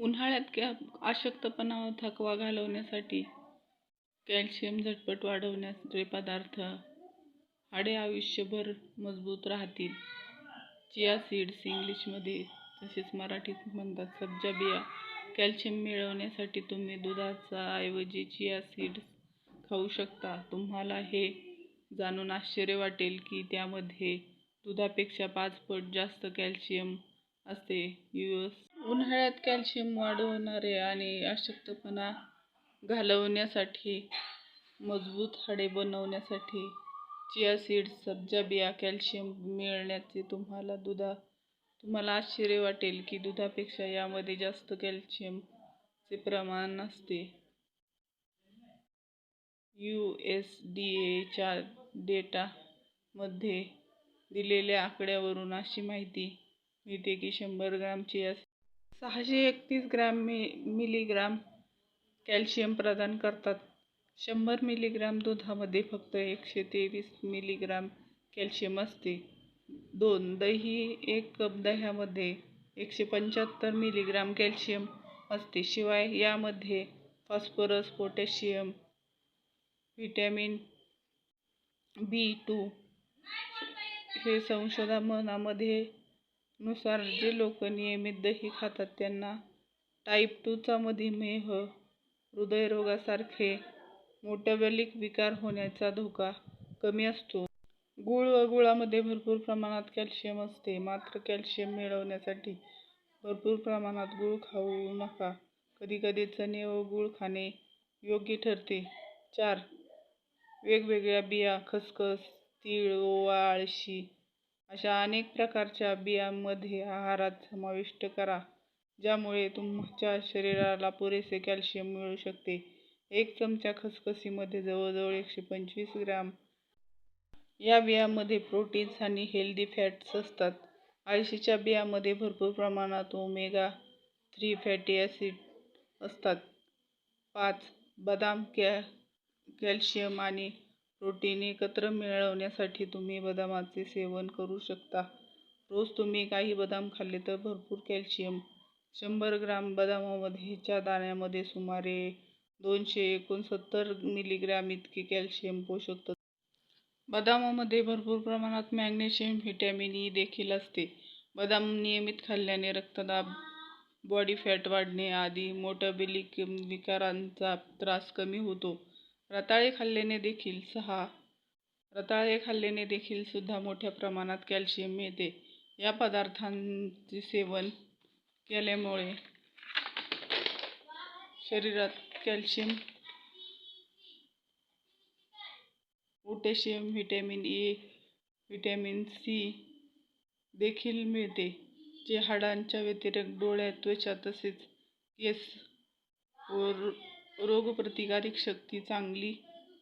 उन्हाळ्यात कॅ अशक्तपणा थकवा घालवण्यासाठी कॅल्शियम झटपट वाढवण्याचे पदार्थ हाडे आयुष्यभर मजबूत राहतील. चिया सीड्स इंग्लिशमध्ये तसेच मराठीत म्हणतात सब्जा बिया. कॅल्शियम मिळवण्यासाठी तुम्ही दुधाचा ऐवजी चिया सीड्स खाऊ शकता. तुम्हाला हे जाणून आश्चर्य वाटेल की त्यामध्ये दुधापेक्षा पाच पट जास्त कॅल्शियम असते. युएस उन्हाळ्यात कॅल्शियम वाढवणारे आणि अशक्तपणा घालवण्यासाठी मजबूत हाडे बनवण्यासाठी चिया सीड्स सब्जा बिया कॅल्शियम मिळण्याचे तुम्हाला दुधा तुम्हाला आश्चर्य वाटेल की दुधापेक्षा यामध्ये जास्त कॅल्शियमचे प्रमाण असते. यू एस डी एच्या डेटामध्ये दिलेल्या आकड्यावरून अशी माहिती मिळते की शंभर ग्रामची अस सहाशे एकतीस ग्रॅम मि मिलीग्राम कॅल्शियम प्रदान करतात. शंभर मिलीग्राम दुधामध्ये फक्त एकशे तेवीस मिलीग्राम कॅल्शियम असते. दोन दही एक कप दह्यामध्ये एकशे पंच्याहत्तर मिलीग्राम कॅल्शियम असते. शिवाय यामध्ये phosphorus potassium vitamin B two हे संशोधनामध्ये नुसार जे लोक नियमित दही खातात त्यांना टाईप टूचा मधुमेह हृदयरोगासारखे मोटॅबॉलिक विकार होण्याचा धोका कमी असतो. गूळ व गुळामध्ये भरपूर प्रमाणात कॅल्शियम असते. मात्र कॅल्शियम मिळवण्यासाठी भरपूर प्रमाणात गूळ खाऊ नका. कधीकधी चणे व गूळ खाणे योग्य ठरते. चार. वेगवेगळ्या बिया खसखस तीळ ओवा आळशी अशा अनेक प्रकारच्या बियांमध्ये आहारात समाविष्ट करा ज्यामुळे तुमच्या शरीराला पुरेसे कॅल्शियम मिळू शकते. एक चमचा खसखसीमध्ये जवळजवळ एकशे पंचवीस ग्रॅम. या बियांमध्ये प्रोटीन्स आणि हेल्दी फॅट्स असतात. आळशीच्या बियांमध्ये भरपूर प्रमाणात ओमेगा थ्री फॅटी ॲसिड असतात. पाच बदाम कॅ कॅल्शियम आणि प्रोटीन एकत्र मिळवण्यासाठी तुम्ही बदामाचे सेवन करू शकता. रोज तुम्ही काही बदाम खाल्ले तर भरपूर कॅल्शियम. शंभर ग्राम बदामामध्येच्या दाण्यामध्ये सुमारे दोनशे एकोणसत्तर मिलीग्रॅम इतके कॅल्शियम पोषक तत्व. बदामामध्ये भरपूर प्रमाणात मॅग्नेशियम व्हिटॅमिन ई देखील असते. बदाम नियमित खाल्ल्याने रक्तदाब बॉडी फॅट वाढणे आदी मोटॅबिलिक विकारांचा त्रास कमी होतो. रताळे खाल्ल्याने देखील सहा. रताळे खाल्ल्याने देखील सुद्धा मोठ्या प्रमाणात कॅल्शियम मिळते. या पदार्थांचे सेवन केल्यामुळे शरीरात calcium potassium vitamin A vitamin C देखील मिळते जे हाडांच्या व्यतिरिक्त डोळ्यात त्वचा तसेच केस व रोगप्रतिकारक शक्ती चांगली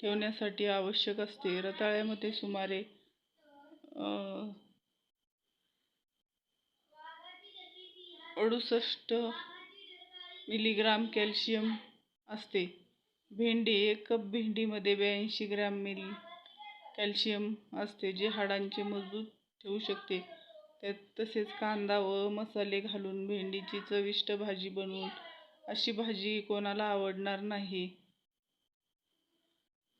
ठेवण्यासाठी आवश्यक असते. रताळ्यामध्ये सुमारे अडुसष्ट मिलीग्राम कॅल्शियम असते. भेंडी एक कप भेंडीमध्ये ब्याऐंशी ग्रॅम मिली कॅल्शियम असते जे हाडांचे मजबूत ठेवू शकते. त्यात तसेच कांदा व मसाले घालून भेंडीची चविष्ट भाजी बनवून अशी भाजी कोणाला आवडणार नाही.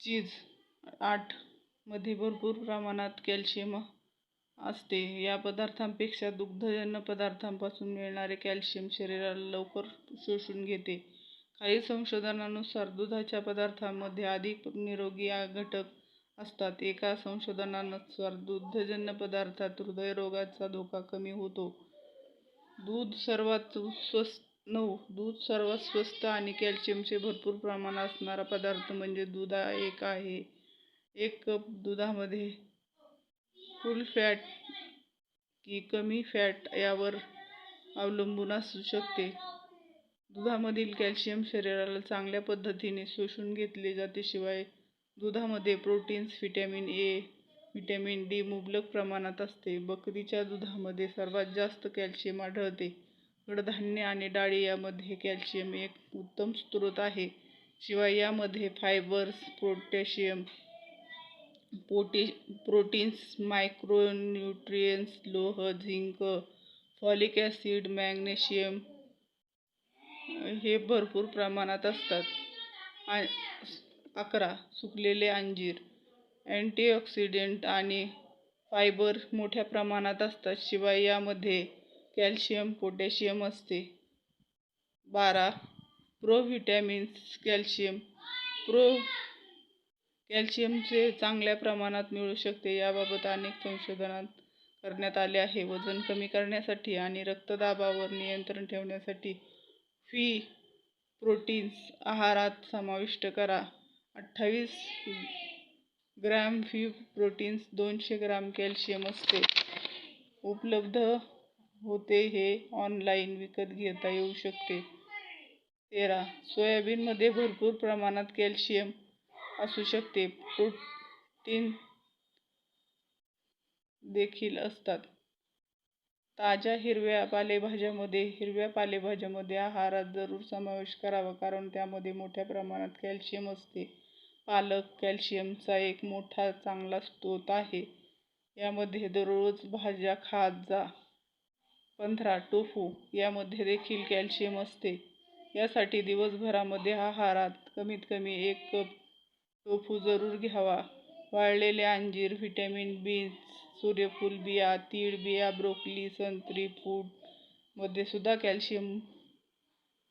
चीज आठमध्ये भरपूर प्रमाणात कॅल्शियम असते. या पदार्थांपेक्षा दुग्धजन्य पदार्थांपासून मिळणारे कॅल्शियम शरीराला लवकर शोषून घेते. काही संशोधनानुसार दुधाच्या पदार्थांमध्ये अधिक निरोगी घटक असतात. एका संशोधनानुसार दुग्धजन्य पदार्थात हृदयरोगाचा धोका कमी होतो. दूध सर्वात स्वस्त नऊ. दूध सर्वात स्वस्त आणि कॅल्शियमचे भरपूर प्रमाण असणारा पदार्थ म्हणजे दूध एक आहे. एक कप दुधामध्ये फुल फॅट की कमी फॅट यावर अवलंबून असू शकते. दुधामधील कॅल्शियम शरीराला चांगल्या पद्धतीने शोषून घेतले जाते. शिवाय दुधामध्ये proteins vitamin A vitamin D मुबलक प्रमाणात असते. बकरीच्या दुधामध्ये सर्वात जास्त कॅल्शियम आढळते. कडधान्य आणि डाळी यामध्ये कॅल्शियम एक उत्तम स्रोत आहे. शिवाय यामध्ये फायबर्स पोटॅशियम पोटी प्रोटीन्स मायक्रोन्यूट्रियन्स, लोह, झिंक, फॉलिक ॲसिड, मॅग्नेशियम, हे भरपूर प्रमाणात असतात. आ अकरा सुकलेले अंजीर अँटीऑक्सिडेंट आणि फायबर मोठ्या प्रमाणात असतात. शिवाय यामध्ये कॅल्शियम पोटॅशियम असते. बारा. प्रोव्हिटॅमिन्स कॅल्शियम. प्रो कॅल्शियमचे चांगल्या प्रमाणात मिळू शकते याबाबत अनेक संशोधनात करण्यात आले आहे. वजन कमी करण्यासाठी आणि रक्तदाबावर नियंत्रण ठेवण्यासाठी फी प्रोटीन्स आहारात समाविष्ट करा. अठ्ठावीस ग्रॅम फी प्रोटीन्स दोनशे ग्राम कॅल्शियम असते. उपलब्ध होते हे ऑनलाईन विकत घेता येऊ शकते. तेरा. सोयाबीनमध्ये भरपूर प्रमाणात कॅल्शियम असू शकते. प्रोटीन देखील असतात. ताज्या हिरव्या पालेभाज्यामध्ये हिरव्या पालेभाज्यामध्ये आहारात जरूर समावेश करावा कारण त्यामध्ये मोठ्या प्रमाणात कॅल्शियम असते. पालक कॅल्शियमचा एक मोठा चांगला स्रोत आहे. यामध्ये दररोज भाज्या खात जा. पंधरा टोफू यामध्ये देखील कॅल्शियम असते. यासाठी दिवसभरामध्ये आहारात कमीत कमी एक कप टोफू जरूर घ्यावा. वाळलेले अंजीर व्हिटॅमिन बीन्स सूर्यफूल बिया तीळ बिया ब्रोकली संत्री फूडमध्ये सुद्धा कॅल्शियम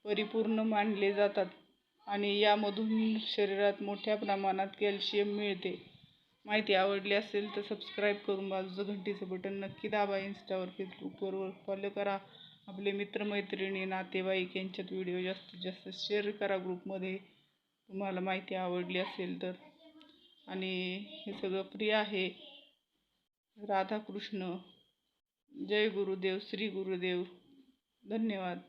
परिपूर्ण मानले जातात आणि यामधून शरीरात मोठ्या प्रमाणात कॅल्शियम मिळते. माहिती आवडली असेल तर सबस्क्राईब करून बाजूचं घंटीचं बटन नक्की दाबा. इंस्टावर फेसबुकवर फॉलो करा. आपले मित्रमैत्रिणी नातेवाईक यांच्यात व्हिडिओ जास्तीत जास्त शेअर करा ग्रुपमध्ये तुम्हाला माहिती आवडली असेल तर. आणि हे सगळं फ्री आहे. राधाकृष्ण. जय गुरुदेव श्री गुरुदेव. धन्यवाद.